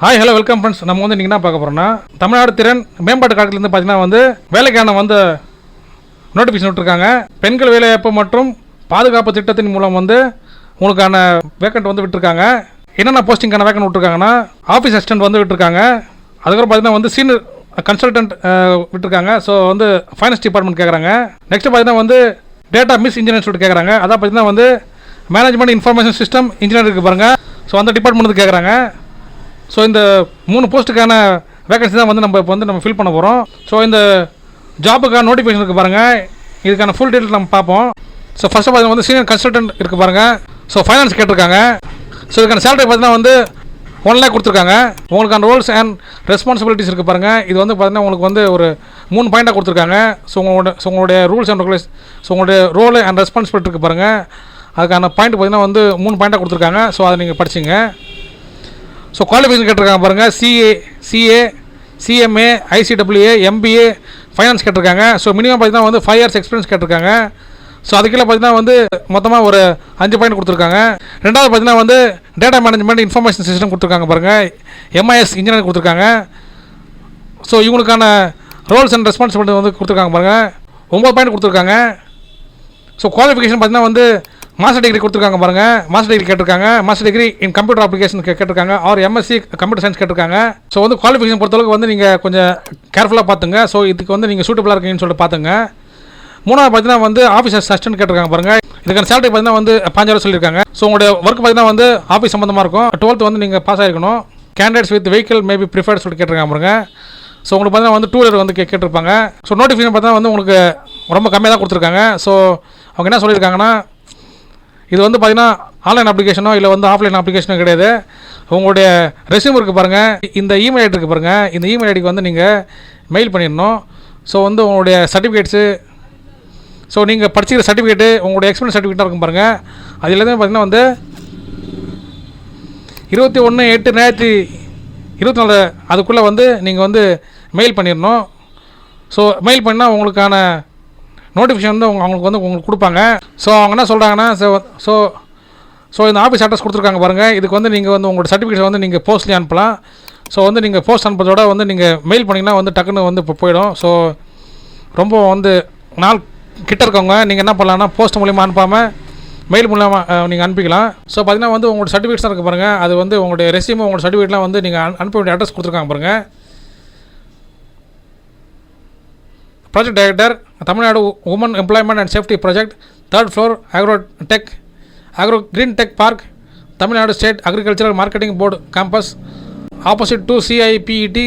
Hi hello welcome friends நம்ம வந்து நீங்கள் என்ன பார்க்க போகிறோம்னா தமிழ்நாடு திறன் மேம்பாட்டு காலத்துலேருந்து பார்த்தீங்கன்னா வந்து வேலைக்கான வந்து நோட்டிஃபிகேஷன் விட்டுருக்காங்க. பெண்கள் வேலைவாய்ப்பு மற்றும் பாதுகாப்பு திட்டத்தின் மூலம் வந்து உங்களுக்கான வேக்கண்ட் வந்து விட்டுருக்காங்க. என்னென்ன போஸ்டிங்கான வேக்கண்ட் விட்டுருக்காங்கன்னா ஆஃபீஸ் அசிஸ்டன்ட் வந்து விட்டுருக்காங்க. அதுக்கப்புறம் பார்த்தீங்கன்னா வந்து சீனியர் கன்சல்டன்ட் விட்டுருக்காங்க. ஸோ வந்து ஃபைனான்ஸ் டிபார்ட்மெண்ட் கேட்குறாங்க நெக்ஸ்ட் பார்த்தீங்கன்னா வந்து டேட்டா மிஸ் இன்ஜினியர் சொல்லிட்டு கேட்குறாங்க அதான் பார்த்தீங்கன்னா வந்து மேனேஜ்மெண்ட் இன்ஃபர்மேஷன் சிஸ்டம் இன்ஜினியர் பாருங்கள் ஸோ அந்த டிபார்ட்மெண்ட் கேட்குறாங்க ஸோ இந்த மூணு போஸ்ட்டுக்கான வேகன்சி தான் வந்து நம்ம இப்போ வந்து நம்ம ஃபில் பண்ண போகிறோம் ஸோ இந்த ஜாபுக்கான நோட்டிஃபிகேஷன் இருக்குது பாருங்கள் இதுக்கான ஃபுல் டீட்டெயில் நம்ம பார்ப்போம். ஸோ ஃபஸ்ட் ஆஃப் ஆல் வந்து சீனியர் கன்சல்டன்ட் இருக்குது பாருங்கள் ஸோ ஃபைனான்ஸ் கேட்டிருக்காங்க. ஸோ இதுக்கான சேலரி பார்த்தீங்கன்னா வந்து ஒன் லேக் கொடுத்துருக்காங்க. உங்களுக்கான ரோல்ஸ் அண்ட் ரெஸ்பான்சிபிலிட்டிஸ் இருக்குது பாருங்கள் இது வந்து பார்த்தீங்கன்னா உங்களுக்கு வந்து ஒரு மூணு பாயிண்டாக கொடுத்துருக்காங்க. ஸோ உங்களோட ஸோ உங்களுடைய ரூல்ஸ் அண்ட் ரெகுலேஷன் ஸோ உங்களுடைய ரோல் அண்ட் ரெஸ்பான்சிபிலிட்டி இருக்குது பாருங்கள் அதுக்கான பாயிண்ட் பார்த்தீங்கன்னா வந்து மூணு பாயிண்டாக கொடுத்துருக்காங்க. ஸோ அதை நீங்கள் படிச்சிங்க. ஸோ குவாலிஃபிகேஷன் கேட்டிருக்காங்க பாருங்கள் CA CA CMA ICWA MBA finance கேட்டிருக்காங்க. ஸோ மினிமம் பார்த்தீங்கன்னா வந்து ஃபைவ் இயர்ஸ் எக்ஸ்பீரியன்ஸ் கேட்டிருக்காங்க. ஸோ அதுக்குள்ள பார்த்தீங்கன்னா வந்து மொத்தமாக ஒரு அஞ்சு பாயிண்ட் கொடுத்துருக்காங்க. ரெண்டாவது பார்த்தீங்கன்னா வந்து டேட்டா மேனேஜ்மெண்ட் இன்ஃபர்மேஷன் சிஸ்டம் கொடுத்துருக்காங்க பாருங்கள் எம்ஐஎஸ் இன்ஜினியர் கொடுத்துருக்காங்க. ஸோ இவங்களுக்கான ரோல்ஸ் அண்ட் ரெஸ்பான்சிபிலிட்டி வந்து கொடுத்துருக்காங்க பாருங்கள் ஒம்பது பாயிண்ட் கொடுத்துருக்காங்க. ஸோ குவாலிஃபிகேஷன் பார்த்தீங்கன்னா வந்து மாஸ்டர் டிகிரி கொடுத்துருக்காங்க பாருங்கள் மாஸ்டர் டிகிரி கேட்டிருக்காங்க. Master degree in computer application கேட்டிருக்காங்க. ஆர் எம்எஸ்சி கம்ப்யூட்டர் சயின்ஸ் கேட்டிருக்காங்க. ஸோ வந்து குவாலிஃபிகேஷன் பொறுத்தளவுக்கு வந்து நீங்கள் கொஞ்சம் கேர்ஃபுல்லாக பார்த்துங்க. ஸோ இதுக்கு வந்து நீங்கள் சூட்டபுளாக இருக்கீங்கன்னு சொல்லிட்டு பார்த்துங்க. மூணாவது பார்த்தீங்கன்னா வந்து ஆஃபீஸ் அசிஸ்டன்ட் கேட்டிருக்காங்க பாருங்கள் இதுக்கான சேலரி பார்த்தீங்கன்னா வந்து பாஞ்சாயிரம் சொல்லியிருக்காங்க. ஸோ உங்களுடைய ஒர்க் பார்த்தீங்கன்னா வந்து ஆஃபீஸ் சம்மந்தமாக இருக்கும். டுவெல்த் வந்து நீங்கள் pass ஆகிருக்கணும் candidates with vehicle maybe preferred சொல்லிட்டு கேட்டிருக்காங்க பாருங்க. ஸோ உங்களுக்கு பார்த்தீங்கன்னா வந்து டூ வீலர் வந்து கேட்டிருப்பாங்க. ஸோ நோட்டிஃபிகேஷன் பார்த்தீங்கன்னா வந்து உங்களுக்கு ரொம்ப கம்மியாக தான் கொடுத்துருக்காங்க. ஸோ அவங்க என்ன சொல்லியிருக்காங்கன்னா இது வந்து பார்த்தீங்கன்னா ஆன்லைன் அப்ளிகேஷனோ இல்லை வந்து ஆஃப்லைன் அப்ளிகேஷனோ கிடையாது. உங்களுடைய ரெஸ்யூம் இருக்குது பாருங்கள் இந்த இமெயில் ஐடி இருக்குது பாருங்கள் இந்த இமெயில் ஐடிக்கு வந்து நீங்கள் மெயில் பண்ணிடணும். ஸோ வந்து உங்களுடைய சர்டிஃபிகேட்ஸு ஸோ நீங்கள் படிச்சிக்கிற சர்டிஃபிகேட்டு உங்களுடைய எக்ஸ்பீரியன்ஸ் சர்டிஃபிகேட்டாக இருக்கும் பாருங்கள் அது எல்லாமே பார்த்தீங்கன்னா வந்து இருபத்தி ஒன்று எட்டு ரெண்டாயிரத்தி இருபத்தி நாலு அதுக்குள்ளே வந்து நீங்கள் வந்து மெயில் பண்ணிடணும். ஸோ மெயில் பண்ணால் உங்களுக்கான நோட்டிஃபிகேஷன் வந்து அவங்க அவங்களுக்கு வந்து உங்களுக்கு கொடுப்பாங்க. ஸோ அவங்க என்ன சொல்கிறாங்கன்னா ஸோ ஸோ ஸோ இந்த ஆஃபீஸ் அட்ரஸ் கொடுத்துருக்காங்க பாருங்கள் இதுக்கு வந்து நீங்கள் வந்து உங்களோட சர்டிஃபிகேட் வந்து நீங்கள் போஸ்ட்லேயே அனுப்பலாம். ஸோ வந்து நீங்கள் போஸ்ட் அனுப்புறதோட வந்து நீங்கள் மெயில் பண்ணிங்கன்னா வந்து டக்குன்னு வந்து இப்போ போயிடும். ஸோ ரொம்ப வந்து நாள் கிட்ட இருக்கவங்க நீங்கள் என்ன பண்ணலாம்னா போஸ்ட் மூலியமாக அனுப்பாமல் மெயில் மூலமாக நீங்கள் அனுப்பிக்கலாம். ஸோ பார்த்தீங்கன்னா வந்து உங்களோட சர்டிஃபிகேட்ஸ் இருக்குது பாருங்கள் அது வந்து உங்களுடைய ரெசியூம் உங்களோட சர்டிஃபிகேட்லாம் வந்து நீங்கள் அனு- அனுப்ப வேண்டிய அட்ரஸ் கொடுத்துருக்காங்க பாருங்கள் project director Tamil Nadu women employment and safety project third floor agro tech agro green tech park Tamil Nadu state agricultural marketing board campus opposite to CIPET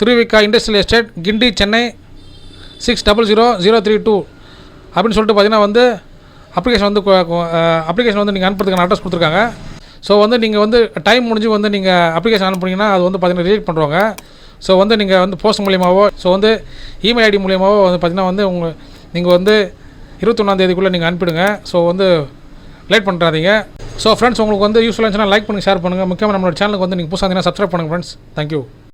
Thiru Vi Ka industrial estate Guindy Chennai six double zero zero three two அப்படின்னு சொல்லிட்டு பார்த்தீங்கன்னா வந்து application வந்து application வந்து நீங்கள் அனுப்புறதுக்கான address கொடுத்துருக்காங்க. So வந்து நீங்கள் வந்து டைம் முடிஞ்சு வந்து நீங்கள் அப்ளிகேஷன் அனுப்புனீங்கன்னா அது வந்து பார்த்தீங்கன்னா ரிஜெக்ட் பண்ணுவாங்க ஸோ வந்து நீங்கள் வந்து போஸ்ட் மூலியமாகவோ ஸோ வந்து இமெயில் ஐடி மூலியமாகவோ வந்து பார்த்தீங்கன்னா வந்து உங்கள் நீங்கள் வந்து இருபத்தொன்னாந்தேதிக்குள்ளே நீங்கள் அனுப்பிடுங்க. ஸோ வந்து லேட் பண்ணுறாதீங்க ஸோ ஃப்ரெண்ட்ஸ் உங்களுக்கு வந்து யூஸ்ஃபுல்லாக இருந்துச்சுன்னா லைக் பண்ணுங்கள் ஷேர் பண்ணுங்கள் முக்கியமாக நம்மளோட சேனலுக்கு வந்து நீங்கள் புதுசாக இருந்தீங்கன்னா சப்ஸ்கிரைப் பண்ணுங்கள் ஃப்ரெண்ட்ஸ் தேங்க்யூ